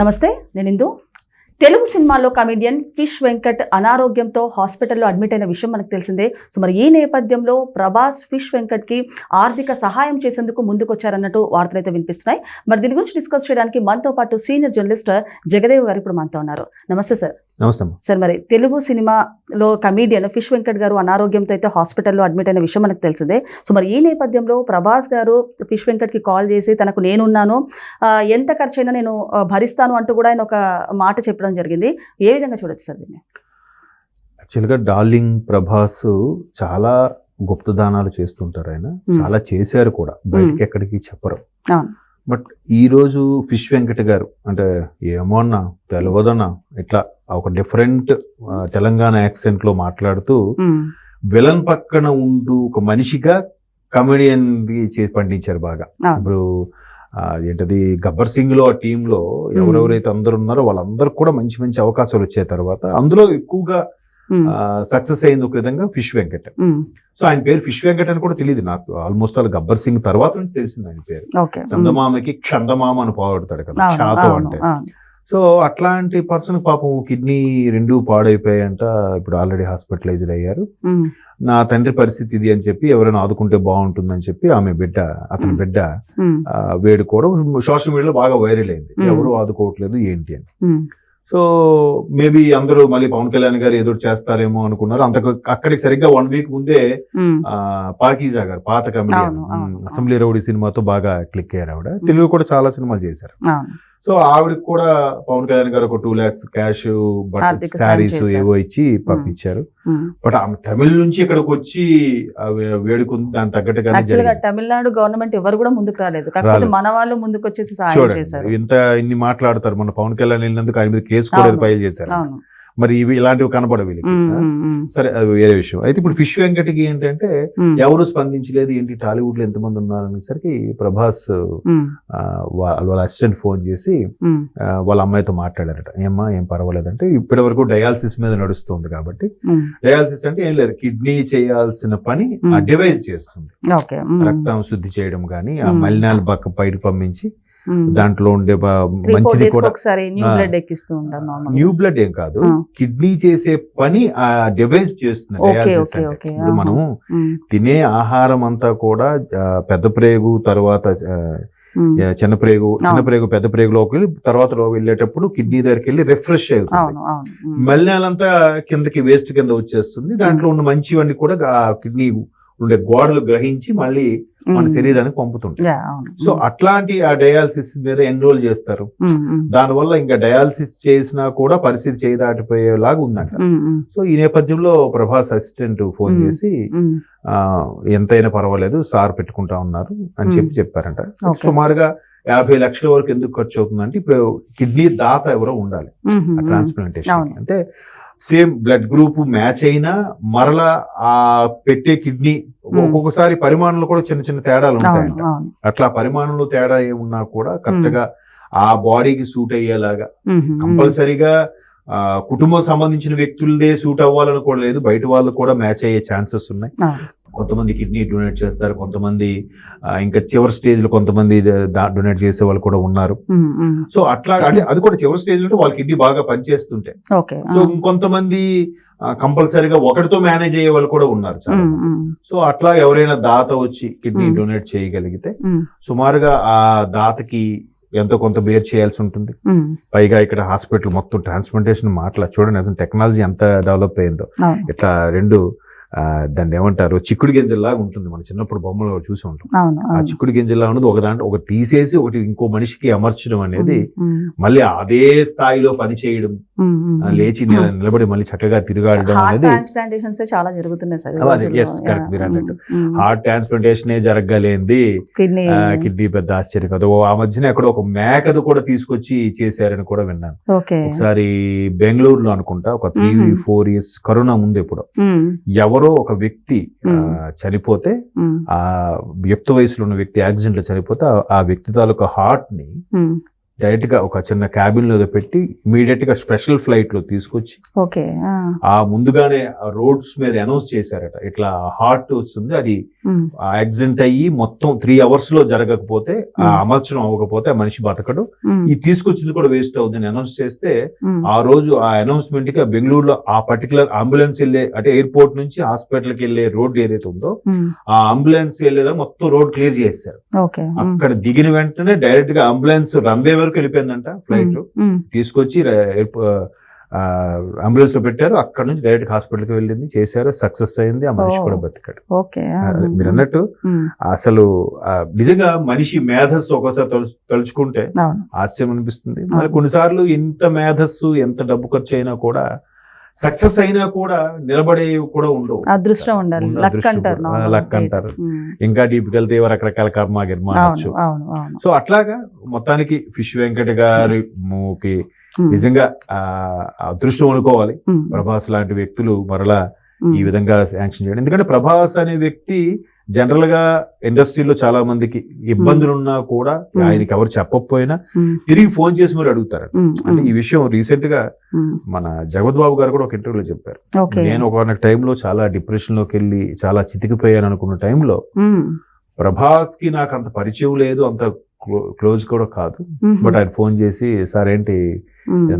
నమస్తే నేను ఇందు. తెలుగు సినిమాలో కమెడియన్ ఫిష్ వెంకట్ అనారోగ్యంతో హాస్పిటల్లో అడ్మిట్ అయిన విషయం మనకు తెలిసిందే. సో మరి ఈ నేపథ్యంలో ప్రభాస్ ఫిష్ వెంకట్కి ఆర్థిక సహాయం చేసేందుకు ముందుకొచ్చారన్నట్టు వార్తలు అయితే వినిపిస్తున్నాయి. మరి దీని గురించి డిస్కస్ చేయడానికి మనతో పాటు సీనియర్ జర్నలిస్ట్ జగదేవ్ గారు ఇప్పుడు మనతో ఉన్నారు. నమస్తే సార్ నమస్తే. సార్ మరి తెలుగు సినిమాలో కమీడియన్ ఫిష్ వెంకట్ గారు అనారోగ్యంతో అయితే హాస్పిటల్లో అడ్మిట్ అయిన విషయం మనకు తెలిసిందే. సో మరి ఈ నేపథ్యంలో ప్రభాస్ గారు ఫిష్ వెంకట్కి కాల్ చేసి తనకు నేనున్నాను ఎంత ఖర్చైనా నేను భరిస్తాను అంటూ కూడా ఆయన ఒక మాట చెప్పడం జరిగింది. ఏ విధంగా చూడొచ్చు సార్ దీన్ని? యాక్చువల్గా డార్లింగ్ ప్రభాస్ చాలా గుప్తదానాలు చేస్తుంటారు ఆయన. చాలా చేశారు కూడా. బయటికి ఎక్కడికి చెప్పరు. బట్ ఈ రోజు ఫిష్ వెంకట గారు అంటే ఏమో అన్నా తెలియదన్నా ఇట్లా ఒక డిఫరెంట్ తెలంగాణ యాక్సెంట్లో మాట్లాడుతూ విలన్ పక్కన ఉంటూ ఒక మనిషిగా కమెడియన్ పండించారు బాగా. ఇప్పుడు ఏంటది గబ్బర్ సింగ్లో ఆ టీమ్లో ఎవరెవరైతే అందరు ఉన్నారో వాళ్ళందరూ కూడా మంచి మంచి అవకాశాలు వచ్చే తర్వాత అందులో ఎక్కువగా సక్సెస్ అయింది ఒక విధంగా ఫిష్ వెంకట్. సో ఆయన పేరు ఫిష్ వెంకట్ అని కూడా తెలియదు నాకు. ఆల్మోస్ట్ ఆల్ గబ్బర్ సింగ్ తర్వాత నుంచి తెలిసింది ఆయన పేరు. చందమామకి క్షందమామ అని పోగొడతాడు కదా అవును, అంటే. సో అట్లాంటి పర్సన్ పాపం కిడ్నీ రెండు పాడైపోయాయంట. ఇప్పుడు ఆల్రెడీ హాస్పిటలైజ్డ్ అయ్యారు. నా తండ్రి పరిస్థితి ఇది అని చెప్పి ఎవరైనా ఆదుకుంటే బాగుంటుందని చెప్పి ఆమె బిడ్డ అతని. బిడ్డ వేడుకోవడం సోషల్ మీడియాలో బాగా వైరల్ అయింది. ఎవరు ఆదుకోవట్లేదు ఏంటి అని. సో మేబీ అందరూ మళ్ళీ పవన్ కళ్యాణ్ గారు ఎదురు చేస్తారేమో అనుకున్నారు. అంతకు అక్కడికి సరిగ్గా వన్ వీక్ ముందే పాకీజా గారు పాత కమెడియన్ అవును. అసెంబ్లీ రౌడీ సినిమాతో బాగా క్లిక్ అయ్యారు ఆవిడ. తెలుగు కూడా చాలా సినిమాలు చేశారు. సో ఆవిడకి కూడా పవన్ కళ్యాణ్ గారు ఒక టూ లాక్స్ క్యాష్ శారీస్. ఏవో ఇచ్చి పంపించారు. బట్ ఆమె తమిళ నుంచి ఇక్కడికి వచ్చి వేడుకుంది దాని తగ్గట్టుగానే యాక్చువల్గా జరిగింది. తమిళనాడు గవర్నమెంట్ ఎవరు కూడా ముందుకు రాలేదు కాకపోతే. మన వాళ్ళు ముందుకు వచ్చేసి ఇంత ఇన్ని మాట్లాడతారు మన పవన్ కళ్యాణ్ వెళ్ళినందుకు ఆయన మీద కేసు కూడా. ఫైల్ చేశారు మరి ఇవి ఇలాంటివి కనపడవు వీళ్ళకి. సరే అది వేరే విషయం. అయితే ఇప్పుడు ఫిష్ వెంకటకి ఏంటంటే ఎవరు స్పందించలేదు ఏంటి టాలీవుడ్లో ఎంతమంది ఉన్నారు అనేసరికి ప్రభాస్ వాళ్ళ అసిస్టెంట్ ఫోన్ చేసి వాళ్ళ అమ్మాయితో మాట్లాడారట. ఏమ్మా ఏం పర్వాలేదంటే ఇప్పటి వరకు డయాలసిస్ మీద నడుస్తుంది కాబట్టి. డయాలసిస్ అంటే ఏం లేదు కిడ్నీ చేయాల్సిన పని ఆ. డివైస్ చేస్తుంది. రక్తం శుద్ధి చేయడం కానీ ఆ. మలినాలు పక్క బయటకు పంపించి. దాంట్లో ఉండే మంచిది కూడా న్యూ. బ్లడ్ ఏం కాదు. కిడ్నీ చేసే పని ఆ డివైస్ చేస్తుంది డయాలసిస్ అంటే. ఇప్పుడు. మనం తినే ఆహారం అంతా కూడా పెద్ద ప్రేగు తర్వాత ఆ, చిన్న ప్రేగు చిన్న. ప్రేగు పెద్ద ప్రేగులోకి వెళ్ళి తర్వాత లో వెళ్ళేటప్పుడు కిడ్నీ దగ్గరికి వెళ్ళి రిఫ్రెష్ అవుతుంది. మలినాలంతా కిందకి వేస్ట్ కింద వచ్చేస్తుంది దాంట్లో ఉన్న మంచివన్నీ కూడా కిడ్నీ ఉండే గోడలు గ్రహించి మళ్ళీ మన. శరీరానికి పంపుతుంటాయి అవును సో అట్లాంటి ఆ డయాలసిస్ మీద ఎన్రోల్ చేస్తారు దానివల్ల ఇంకా డయాలసిస్ చేసినా కూడా పరిస్థితి చేయి దాటిపోయేలాగా ఉందంట సో ఈ నేపథ్యంలో ప్రభాస్ అసిస్టెంట్ ఫోన్. చేసి ఎంతైనా పర్వాలేదు సార్ పెట్టుకుంటా ఉన్నారు అని. చెప్పి చెప్పారంట. సుమారుగా యాభై లక్షల వరకు ఎందుకు ఖర్చు అవుతుందంటే ఇప్పుడు కిడ్నీ దాత ఎవరో ఉండాలి ట్రాన్స్ప్లాంటేషన్. అంటే సేమ్ బ్లడ్ గ్రూప్ మ్యాచ్ అయినా మరలా ఆ పెట్టే కిడ్నీ ఒక్కొక్కసారి పరిమాణంలో కూడా చిన్న చిన్న తేడాలు ఉంటాయంట. అట్లా పరిమాణంలో తేడా ఏమున్నా కూడా కరెక్ట్గా ఆ బాడీకి సూట్ అయ్యేలాగా కంపల్సరీగా కుటుంబం సంబంధించిన వ్యక్తులదే సూట్ అవ్వాలని కూడా లేదు. బయట వాళ్ళు కూడా మ్యాచ్ అయ్యే ఛాన్సెస్ ఉన్నాయి. కొంతమంది కిడ్నీ డొనేట్ చేస్తారు కొంతమంది ఇంకా చివరి స్టేజ్లో కొంతమంది డొనేట్ చేసే వాళ్ళు కూడా ఉన్నారు. సో అట్లా అంటే అది కూడా చివరి స్టేజ్లో వాళ్ళ కిడ్నీ బాగా పనిచేస్తుంటే. సో ఇంకొంతమంది కంపల్సరీగా ఒకటితో మేనేజ్ అయ్యే వాళ్ళు కూడా ఉన్నారు చాలా సో అట్లా ఎవరైనా దాత వచ్చి కిడ్నీ. డొనేట్ చేయగలిగితే సుమారుగా ఆ దాతకి ఎంతో కొంత బేర్ చేయాల్సి ఉంటుంది. పైగా ఇక్కడ హాస్పిటల్ మొత్తం ట్రాన్స్ప్లాంటేషన్ మాటల. చూడండి అసలు టెక్నాలజీ ఎంత డెవలప్ అయిందో. ఇట్లా రెండు దాన్ని ఏమంటారు? చిక్కుడు గింజల్లాగా ఉంటుంది. మనం చిన్నప్పుడు బొమ్మలు చూసి ఉంటాం. ఆ చిక్కుడు గింజల్లా ఉన్నది ఒక దాంట్లో ఒక తీసేసి ఒకటి ఇంకో మనిషికి అమర్చడం అనేది మళ్ళీ అదే స్థాయిలో పని చేయడం లేచి నిల- నిలబడి మళ్ళీ చక్కగా తిరగాడడం అనేది ట్రాన్స్ప్లాంటేషన్స్ చాలా జరుగుతున్నాయి సార్. మీరు అన్నట్టు. హార్ట్ ట్రాన్స్ప్లాంటేషన్ జరగలేంది. కిడ్నీ. పెద్ద ఆశ్చర్యం కాదు. ఆ మధ్యన ఎక్కడ ఒక మేకది కూడా తీసుకొచ్చి చేశారని కూడా విన్నాను. ఒకసారి బెంగళూరులో అనుకుంటా ఒక త్రీ. ఫోర్ ఇయర్స్ కరోనా ముందు ఎప్పుడో. ఉమ్, ఎవరో ఒక వ్యక్తి. చనిపోతే ఆ యుక్త వయసులో ఉన్న వ్యక్తి యాక్సిడెంట్లో చనిపోతే ఆ వ్యక్తి తాలూకా హార్ట్ని ఉమ్, డైరెక్ట్గా ఒక చిన్న క్యాబిన్లో ఏదో పెట్టి ఇమీడియట్గా స్పెషల్ ఫ్లైట్లో తీసుకొచ్చి ఓకే ఆ, ముందుగానే రోడ్స్ మీద అనౌన్స్ చేశారట. ఇట్లా హార్ట్ వస్తుంది అది యాక్సిడెంట్ అయ్యి మొత్తం త్రీ అవర్స్లో జరగకపోతే ఆ. అమర్చడం అవ్వకపోతే మనిషి బతకడు. ఈ తీసుకొచ్చింది కూడా వేస్ట్ అవుతుందని అనౌన్స్ చేస్తే ఆ రోజు ఆ అనౌన్స్మెంట్కి బెంగళూరులో ఆ పర్టికులర్ అంబులెన్స్ వెళ్ళే అంటే ఎయిర్పోర్ట్ నుంచి హాస్పిటల్కి వెళ్ళే రోడ్ ఏదైతే ఉందో ఆ అంబులెన్స్ వెళ్ళేదా మొత్తం రోడ్ క్లియర్ చేశారు అక్కడ దిగిన వెంటనే డైరెక్ట్గా అంబులెన్స్ రన్వే వరకు వెళ్ళిపోయిందంట ఫ్లైట్. తీసుకొచ్చి అంబులెన్స్లో పెట్టారు. అక్కడ నుంచి డైరెక్ట్ హాస్పిటల్కి వెళ్ళింది. చేశారు. సక్సెస్ అయింది. ఆ మనిషి. కూడా బతికాడు. మీరు అన్నట్టు అసలు నిజంగా మనిషి మేధస్సు ఒకసారి తలుచు తలుచుకుంటే ఆశ్చర్యం అనిపిస్తుంది. మరి. కొన్నిసార్లు ఇంత మేధస్సు ఎంత డబ్బు ఖర్చు అయినా కూడా సక్సెస్ అయినా కూడా నిలబడే కూడా ఉండవు. అదృష్టం ఉండాలి. లక్ అంటారు faith. అంటారు. ఇంకా డీప్ వెళ్తే రకరకాల కర్మ గిర్మ అనొచ్చు సో అట్లాగా మొత్తానికి ఫిష్ వెంకట గారి మూకి ఉమ్, నిజంగా ఆ అదృష్టం అనుకోవాలి. ప్రభాస్ లాంటి వ్యక్తులు మరలా ఈ విధంగా శాంక్షన్ చేయడం. ఎందుకంటే ప్రభాస్ అనే వ్యక్తి జనరల్గా ఇండస్ట్రీలో చాలా మందికి ఇబ్బందులు ఉన్నా కూడా. ఆయనకి ఎవరు చెప్పకపోయినా తిరిగి ఫోన్ చేసి మరి అడుగుతారు అంటే ఈ విషయం రీసెంట్గా మన జగద్బాబు గారు కూడా ఒక ఇంటర్వ్యూలో చెప్పారు. నేను ఒక టైంలో చాలా డిప్రెషన్లోకి వెళ్ళి చాలా చితికిపోయాను అనుకున్న టైంలో ప్రభాస్కి నాకు అంత పరిచయం లేదు అంత క్లోజ్ కూడా కాదు. బట్ ఆయన ఫోన్ చేసి సార్ ఏంటి?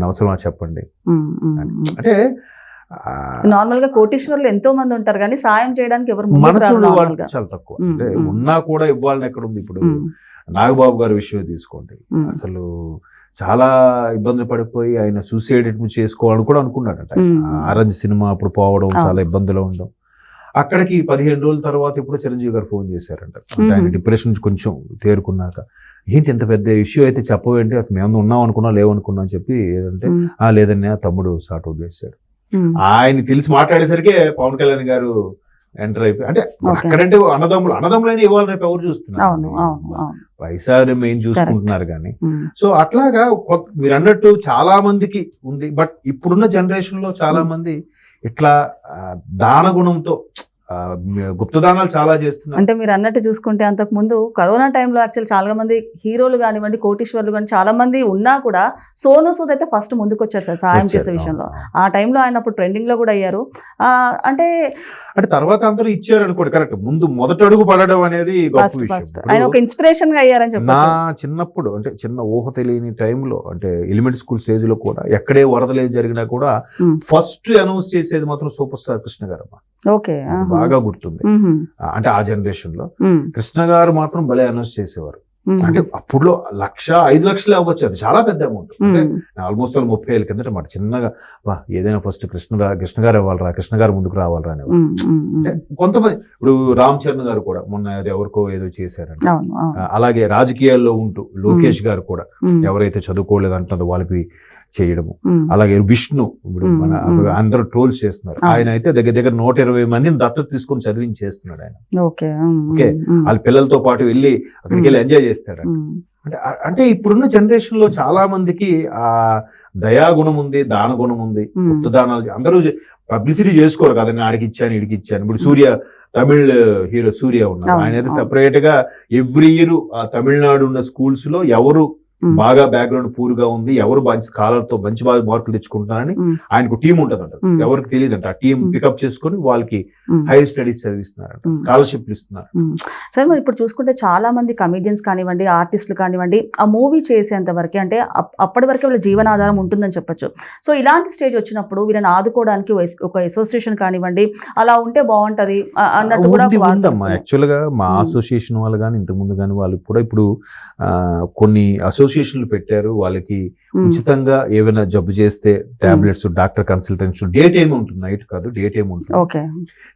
అవసరమా చెప్పండి. అంటే నార్మల్గా కోటీశ్వరులు ఎంతో మంది ఉంటారు కానీ సాయం చేయడానికి ఎవరు మనసు. చాలా తక్కువ. అంటే. ఉన్నా కూడా ఇవ్వాలని ఎక్కడ ఉంది? ఇప్పుడు నాగబాబు గారి విషయం తీసుకోండి. అసలు చాలా ఇబ్బంది పడిపోయి ఆయన సూసైడ్ చేసుకోవాలని కూడా అనుకున్నాడట. ఆరెంజ్ సినిమా అప్పుడు పోవడం. చాలా ఇబ్బందులు ఉండడం. అక్కడికి పదిహేను రోజుల తర్వాత ఇప్పుడు చిరంజీవి గారు ఫోన్ చేశారంట. అంటే ఆయన. డిప్రెషన్ నుంచి కొంచెం తేరుకున్నాక ఏంటి ఇంత పెద్ద ఇష్యూ అయితే చెప్పవేంటి? అసలు మేము ఉన్నాం అనుకున్నా లేవనుకున్నా అని చెప్పి ఏంటంటే ఉమ్, ఆ లేదన్నా తమ్ముడు సార్ట్ అవుట్ చేశాడు. ఆయన తెలిసి మాట్లాడేసరికి పవన్ కళ్యాణ్ గారు ఎంటర్ అయిపోయి అంటే. అక్కడంటే అన్నదమ్ములు అన్నదమ్ములైన ఇవాళ రేపు ఎవరు చూస్తున్నారు? అవును అవును అవును. పైసా మెయిన్ చూసుకుంటున్నారు కానీ. సో అట్లాగా మీరు అన్నట్టు చాలా మందికి ఉంది. బట్ ఇప్పుడున్న జనరేషన్లో చాలా మంది ఇట్లా దాన గుణంతో గుప్తదానాలు చాలా చేస్తున్నారు అంటే మీరు అన్నట్టు చూసుకుంటే అంతకు ముందు కరోనా టైంలో యాక్చువల్ చాలా మంది హీరోలు కానివ్వండి కోటీశ్వర్లు కానీ చాలా మంది ఉన్నా కూడా సోను సూద్ అయితే ఫస్ట్ ముందుకు వచ్చారు సార్ సాయం చేసే. విషయంలో. ఆ టైంలో ఆయన అప్పుడు ట్రెండింగ్లో కూడా అయ్యారు ఆ, అంటే అంటే తర్వాత అందరూ ఇచ్చారు అనుకోండి కరెక్ట్ ముందు మొదటి అడుగు పడడం అనేది ఆయన ఒక ఇన్స్పిరేషన్గా అయ్యారని నా చెప్పొచ్చు చిన్నప్పుడు అంటే చిన్న ఊహ తెలియని టైంలో అంటే ఎలిమెంటరీ స్కూల్ స్టేజ్లో కూడా ఎక్కడే వరదలు ఏం జరిగినా కూడా. ఫస్ట్ అనౌన్స్ చేసేది మాత్రం సూపర్ స్టార్ కృష్ణ గారు అమ్మా. ఓకే. బాగా గుర్తుంది. అంటే ఆ జనరేషన్లో కృష్ణ గారు మాత్రం భలే అనౌన్స్ చేసేవారు. అంటే అప్పుడులో లక్ష ఐదు లక్షలే అవ్వచ్చు. అది చాలా పెద్ద అమౌంట్. అంటే ఆల్మోస్ట్ ఆల్ ముప్పై ఏళ్ళ కిందట మాట. చిన్నగా బా ఏదైనా ఫస్ట్ కృష్ణ కృష్ణ గారు ఇవ్వాలరా కృష్ణ గారు ముందుకు రావాలరా అని. అంటే కొంతమంది ఇప్పుడు రామ్ చరణ్ గారు కూడా మొన్న అది ఎవరికో ఏదో ఆ, అలాగే రాజకీయాల్లో ఉంటూ లోకేష్ గారు కూడా ఎవరైతే చదువుకోలేదు అంటున్నదో వాళ్ళకి చేయడము. అలాగే విష్ణు ఇప్పుడు మన. అందరూ ట్రోల్స్ చేస్తున్నారు. ఆయన అయితే దగ్గర దగ్గర నూట ఇరవై మందిని దత్తత తీసుకొని చదివించేస్తున్నాడు ఆయన. Okay okay. వాళ్ళ పిల్లలతో పాటు వెళ్ళి అక్కడికి వెళ్ళి ఎంజాయ్ చేస్తాడు అంటే అంటే ఇప్పుడున్న జనరేషన్లో చాలా మందికి ఆ దయాగుణం ఉంది దాన గుణం ఉంది గుప్త దానాలు అందరూ పబ్లిసిటీ చేసుకోరు కదా నేను ఆడికి ఇచ్చాను ఇడికి ఇచ్చాను. ఇప్పుడు సూర్య తమిళ్ హీరో సూర్య ఉన్నారు. అవును, ఆయన అయితే. సెపరేట్గా ఎవ్రీ ఇయర్ ఆ తమిళనాడు ఉన్న స్కూల్స్లో ఎవరు బాగా బ్యాక్గ్రౌండ్ పూర్గా ఉంది ఎవరు మంచి స్కాలర్తో మంచి బాగా మార్కులు తెచ్చుకుంటున్నారని ఆయనకు టీం ఉంటదంట. ఎవరికి తెలియదంట ఆ టీం. పికప్ చేసుకొని వాళ్ళకి. హైయర్ స్టడీస్ చదివిస్తున్నారంట ఉమ్. స్కాలర్షిప్లు ఇస్తున్నారు సరే మరి ఇప్పుడు చూసుకుంటే చాలా మంది కమీడియన్స్ కానివ్వండి ఆర్టిస్టులు కానివ్వండి ఆ మూవీ చేసేంత వరకు అంటే అప్- అప్పటి వరకు వాళ్ళ జీవనాధారం ఉంటుందని చెప్పొచ్చు సో ఇలాంటి స్టేజ్ వచ్చినప్పుడు వీళ్ళని ఆదుకోవడానికి ఒక అసోసియేషన్ కానివ్వండి అలా ఉంటే బాగుంటది అన్నట్టు కూడా. యాక్చువల్గా మా. అసోసియేషన్ వాళ్ళు కానీ ఇంతకు ముందు కానీ వాళ్ళు కూడా ఇప్పుడు కొన్ని అసోసియేషన్లు పెట్టారు. వాళ్ళకి ఉచితంగా ఏమైనా జబ్బు చేస్తే tablets doctor consultants day time ఉంటుంది? నైట్ కాదు డే టైం ఉంటుంది? ఓకే.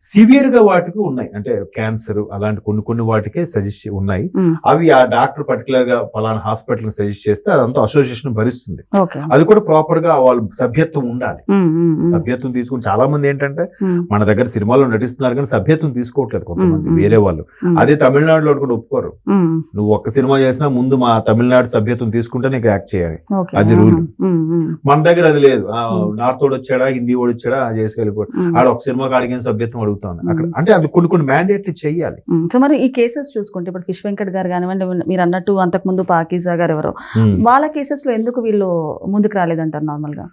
సివియర్గా వాటికి ఉన్నాయి. అంటే క్యాన్సర్ అలాంటి కొన్ని కొన్ని వాటికే సజెస్ట్ ఉన్నాయి. అవి ఆ డాక్టర్ పర్టికులర్గా పలానా హాస్పిటల్ సజెస్ట్ చేస్తే అదంతా అసోసియేషన్ భరిస్తుంది. అది కూడా ప్రాపర్గా వాళ్ళ సభ్యత్వం ఉండాలి. సభ్యత్వం తీసుకుని చాలా మంది ఏంటంటే మన దగ్గర సినిమాలో నటిస్తున్నారు కానీ సభ్యత్వం తీసుకోవట్లేదు కొంతమంది. వేరే వాళ్ళు. అదే తమిళనాడులో కూడా ఒప్పుకోరు. నువ్వు ఒక్క సినిమా చేసినా ముందు మా తమిళనాడు సభ్యత్వం ప్రభుత్వం తీసుకుంటే నీకు యాక్ట్ చేయాలి. అది ఉమ్, మన దగ్గర అది లేదు. నార్త్ వాడు వచ్చాడా హిందీ వాడు వచ్చాడా చేసుకెళ్ళిపోయాడు. ఆడ ఒక సినిమాకి అడిగిన సభ్యత్వం అడుగుతాను అక్కడ. అంటే అది కొన్ని కొన్ని మ్యాండేట్ చెయ్యాలి ఉమ్, సో మరి ఈ కేసెస్ చూసుకుంటే ఇప్పుడు ఫిష్ వెంకట్ గారు కానివ్వండి మీరు అన్నట్టు అంతకుముందు పాకీజా గారు ఎవరో వాళ్ళ కేసెస్లో ఎందుకు వీళ్ళు ముందుకు రాలేదంటారు నార్మల్గా?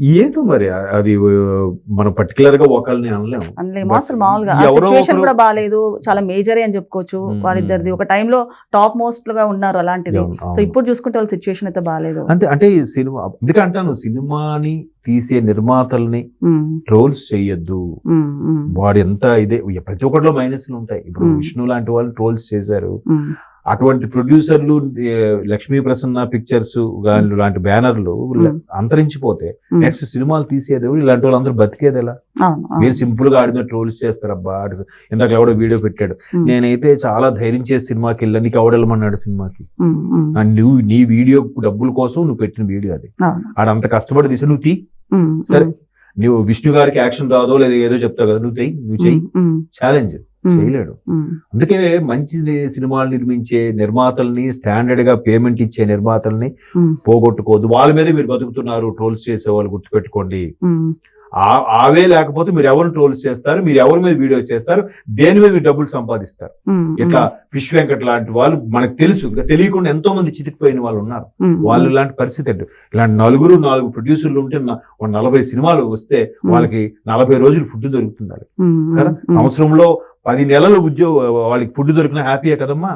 ఏంటో మరి? అది మనం పర్టికులర్గా ఒకళ్ళని అనలేము. అనలేమో. అసలు మామూలుగా సిచ్యువేషన్ కూడా బాగాలేదు చాలా మేజరే అని చెప్పుకోవచ్చు వాళ్ళిద్దరిది. ఒక టైంలో టాప్ మోస్ట్గా ఉన్నారు అలాంటిది. సో. ఇప్పుడు చూసుకుంటే వాళ్ళ సిచ్యువేషన్ అయితే బాగాలేదు అంతే అంటే సినిమా అందుకే అంటాను సినిమాని తీసే నిర్మాతల్ని ట్రోల్స్ ఉమ్, వాడు ఎంత ఇదే ప్రతి ఒక్కటిలో మైనస్లు ఉంటాయి. ఇప్పుడు. విష్ణు లాంటి వాళ్ళు ట్రోల్స్ చేశారు. అటువంటి ప్రొడ్యూసర్లు లక్ష్మీ ప్రసన్న పిక్చర్స్ లాంటి బ్యానర్లు. అంతరించిపోతే. నెక్స్ట్ సినిమాలు తీసేది ఎవరు? ఇలాంటి వాళ్ళందరూ బతికేది ఎలా. మీరు సింపుల్గా ఆడి మీద ట్రోల్స్ చేస్తారబ్బా ఇందాక ఎవడో వీడియో పెట్టాడు. నేనైతే చాలా ధైర్యం చేసి సినిమాకి వెళ్ళా నీకు ఎవడెళ్ళమన్నాడు సినిమాకి. నువ్వు నీ వీడియో డబ్బుల కోసం నువ్వు పెట్టిన వీడియో అది. ఆడంత కష్టపడి తీసి నువ్వు తీ. సరే. నువ్వు విష్ణు గారికి యాక్షన్ రాదో లేదా ఏదో చెప్తావు కదా నువ్వు చెయ్యి నువ్వు చెయ్యి. ఛాలెంజ్ చేయలేడు. అందుకే మంచి సినిమాలు నిర్మించే నిర్మాతల్ని స్టాండర్డ్గా పేమెంట్ ఇచ్చే నిర్మాతల్ని పోగొట్టుకోవద్దు. వాళ్ళ మీదే మీరు బతుకుతున్నారు ట్రోల్స్ చేసే వాళ్ళు గుర్తుపెట్టుకోండి. ఆవే లేకపోతే మీరు ఎవరు ట్రోల్స్ చేస్తారు? మీరు ఎవరి మీద వీడియో చేస్తారు? దేని మీద మీరు డబ్బులు సంపాదిస్తారు? ఇట్లా ఫిష్ వెంకట్ లాంటి వాళ్ళు మనకు తెలుసు. తెలియకుండా ఎంతో మంది చితికిపోయిన వాళ్ళు ఉన్నారు. వాళ్ళు ఇలాంటి పరిస్థితి అండి ఇలాంటి నలుగురు నాలుగు ప్రొడ్యూసర్లు ఉంటే నలభై సినిమాలు వస్తే వాళ్ళకి నలభై రోజులు ఫుడ్ దొరుకుతుంది. ఉమ్, కదా? సంవత్సరంలో పది నెలలు ఉద్యోగ వాళ్ళకి ఫుడ్ దొరికిన హ్యాపీయే కదమ్మా.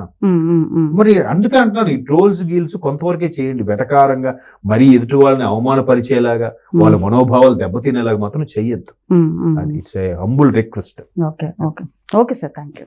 మరి అందుకే అంటున్నాను ఈ ట్రోల్స్ గీల్స్ కొంతవరకే చేయండి. వెటకారంగా మరీ ఎదుటి వాళ్ళని అవమానపరిచేలాగా వాళ్ళ మనోభావాలు దెబ్బతినేలాగా మాత్రం చెయ్యొద్దు. It's a humble request. Okay okay. Okay sir thank you